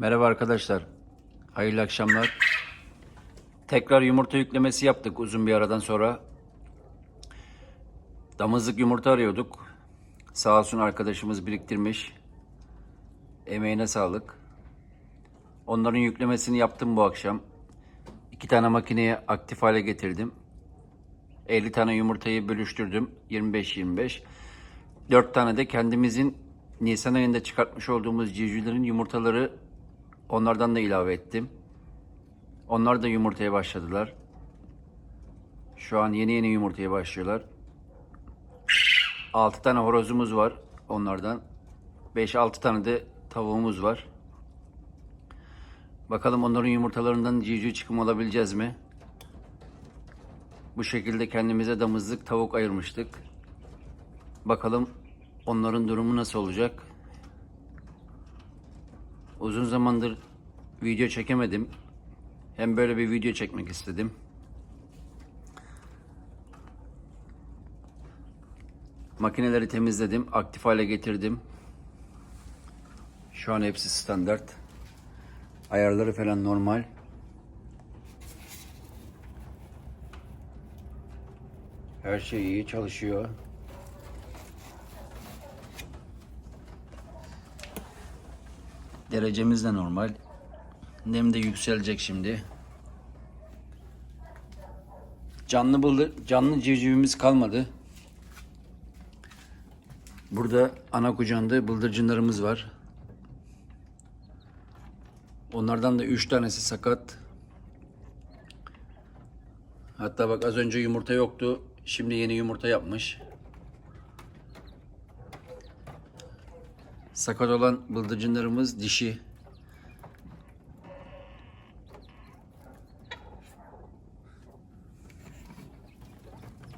Merhaba arkadaşlar. Hayırlı akşamlar. Tekrar yumurta yüklemesi yaptık uzun bir aradan sonra. Damızlık yumurta arıyorduk. Sağ olsun arkadaşımız biriktirmiş. Emeğine sağlık. Onların yüklemesini yaptım bu akşam. İki tane makineye aktif hale getirdim. 50 tane yumurtayı bölüştürdüm. 25-25. 4 tane de kendimizin Nisan ayında çıkartmış olduğumuz civcivlerin yumurtaları onlardan da ilave ettim. Onlar da yumurtaya başladılar. Şu an yeni yeni yumurtaya başlıyorlar. 6 tane horozumuz var onlardan. 5-6 tane de tavuğumuz var. Bakalım onların yumurtalarından civciv çıkımı alabileceğiz mi? Bu şekilde kendimize damızlık tavuk ayırmıştık. Bakalım onların durumu nasıl olacak? Uzun zamandır video çekemedim. Hem böyle bir video çekmek istedim. Makineleri temizledim, aktif hale getirdim. Şu an hepsi standart. Ayarları falan normal. Her şey iyi çalışıyor. Derecemiz de normal. Nem de yükselecek şimdi. Canlı bıldı, canlı civcivimiz kalmadı. Burada ana kucağında bıldırcınlarımız var. Onlardan da üç tanesi sakat. Hatta bak az önce yumurta yoktu. Şimdi yeni yumurta yapmış. Sakat olan bıldırcınlarımız dişi.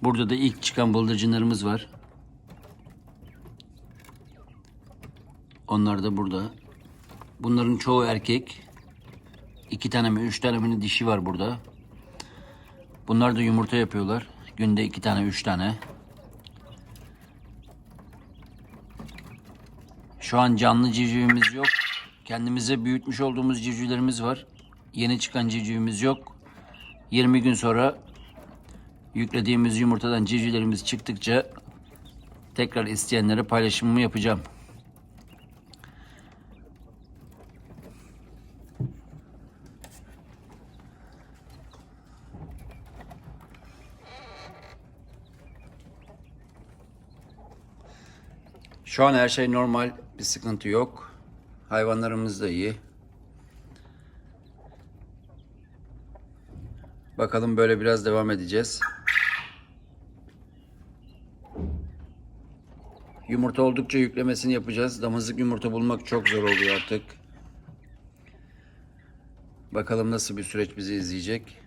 Burada da ilk çıkan bıldırcınlarımız var. Onlar da burada. Bunların çoğu erkek. İki tane mi üç tane mi dişi var burada. Bunlar da yumurta yapıyorlar. Günde iki tane üç tane. Şu an canlı civcivimiz yok. Kendimize büyütmüş olduğumuz civcivlerimiz var. Yeni çıkan civcivimiz yok. 20 gün sonra yüklediğimiz yumurtadan civcivlerimiz çıktıkça tekrar isteyenlere paylaşımımı yapacağım. Şu an her şey normal. Bir sıkıntı yok. Hayvanlarımız da iyi. Bakalım böyle biraz devam edeceğiz. Yumurta oldukça yüklemesini yapacağız. Damızlık yumurta bulmak çok zor oluyor artık. Bakalım nasıl bir süreç bizi izleyecek.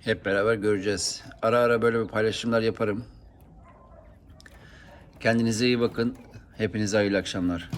Hep beraber göreceğiz. Ara ara böyle bir paylaşımlar yaparım. Kendinize iyi bakın. Hepinize hayırlı akşamlar.